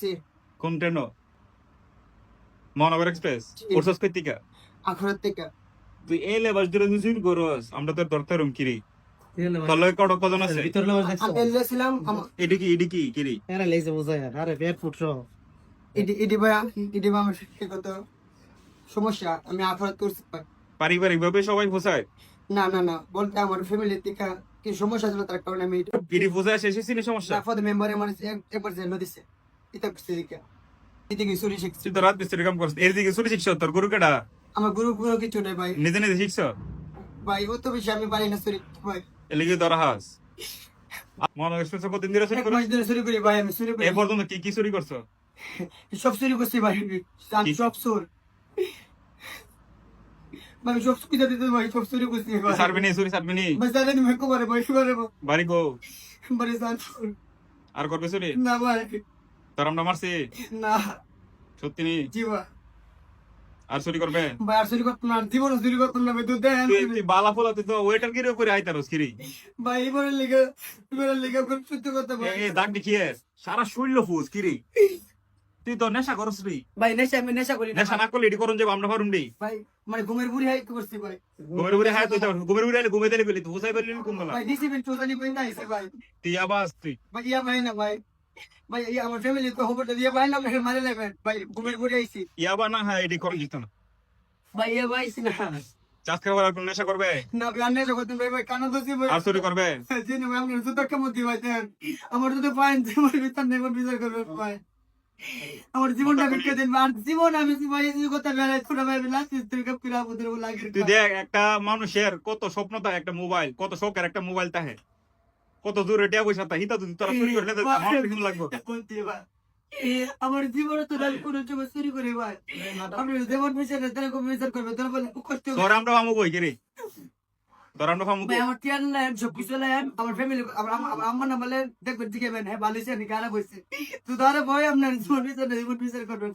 করছি কোন ট্রেন মহানগর এক্সপ্রেস? জি। ওরসস কইতিকা আখড়ার থেকে। তুই এই লেবাস ধরে দুজন করস। আমরা তোর দরকার রুম কিরি? তোর কত কজন আছে? ভিতর লেবার আমি দেখছ এলেছিলাম এডি কি এডি কি কিরি? এরা লেজে বোঝায় আরে পেট ফুটছো ইডি ইডি ভাইয়া ইডি ভাই আমার কত সমস্যা? আমি করছি। পারিবারিক ভাবে সবাই ফোসায় না না না বলতে আমার ফ্যামিলির থেকে কি সমস্যা ছিল তার কারণে আমি শেষে সিনে সমস্যা? মেম্বার একবার জেল দিছে। এটা করছে দিকে এদিকে চুরি শিখছি। তুই তো রাত মিস্ত্রি কাম করছিস এর দিকে চুরি শিখছ তোর গরু কেডা? আমার গুরু গুরু কিছু নেই ভাই। নিজে নিজে শিখছ? ভাই ও তো বেশি আমি পারি না চুরি ভাই। এলিগে ধরা হাস? মহানগর এক্সপ্রেস কতদিন ধরে চুরি এক করছ মাস ধরে চুরি করি ভাই আমি চুরি করি। এ পর্যন্ত কি কি চুরি করছ? সব চুরি করছি ভাই আমি। সব চোর। ভাই সব চুরি দিতে ভাই সব চুরি করছি ভাই। সারবি চুরি সারবি ভাই জানেন ভাই কোবারে ভাই কোবারে বাড়ি গো। বাড়ি যান আর করবে চুরি? না ভাই। তোর আমরা মারছি। না। সত্যি নি? জি ভাই আর চুরি করবে? ভাই আর চুরি করতাম না চুরি করতাম না দেন তুই বালা ফোলা তুই তো ওয়েটার কিরে করে আইতারস কিরি? ভাই এবারের লেগে এবারের লেগে কোন সত্যি কথা ভাই এই দাগ দেখিয়ে সারা শরীর ফুস কিরি? তুই তো নেশা করস রে। ভাই নেশা আমি নেশা করি নেশা না করলে এটি করুন যাব আমরা পারুম রে। ভাই মানে ঘুমের বুড়ি হাই করছি ভাই। ঘুমের হায় তুই ঘুমের উপরে আইলে ঘুমে দিলে গেলি। তুই বেলা ভাই ডিসিপ্লিন কই না ভাই। তুই আবাস তুই ভাই ইয়া ভাই না ভাই। ভাই আমার ফ্যামিলি তো খবরটা দিয়ে ভাই না মারে নেবেন ভাই ঘুমের বুড়ি আইছি। ইয়াবা না হ্যাঁ এটি করুন জিত না। ভাই আইছি না। চাষ খাবার আর নেশা করবে? না ভাই আর নেশা করতেন ভাই ভাই কানা দোষী ভাই। আর চুরি করবে? জেনে ভাই আপনার জুতো কেমন দিবাই দেন। আমার যদি জীবন বিচার ভাই। জীবনটা বিক্রি দিন আর জীবন আমি ভাই এই কথা বেড়াই ছোট ভাই লাস্ট তুই কাপ কিরা বুদের লাগে। তুই দেখ একটা মানুষের কত স্বপ্ন থাকে একটা মোবাইল কত শখের একটা মোবাইল থাকে। কত দূরে টিয়া পয়সা থাকে হিতা তুই তোরা চুরি করলে তো আমার কেমন লাগবে। আমার জীবনে তো আমি কোনো সময় চুরি করি ভাই তারা খুব বিচার করবে? তারা বলে কষ্ট তোর আমরা পামু কই কিরে? তোর আমরা আমার টিয়ার লাইন সব কিছু লাইন আমার ফ্যামিলি আমার আমার না বলে দেখবেন জিজ্ঞাসা হ্যাঁ ভালো আছে খারাপ হয়েছে। তো তারা ভয় আপনার জীবন বিচার জীবন বিচার করবেন।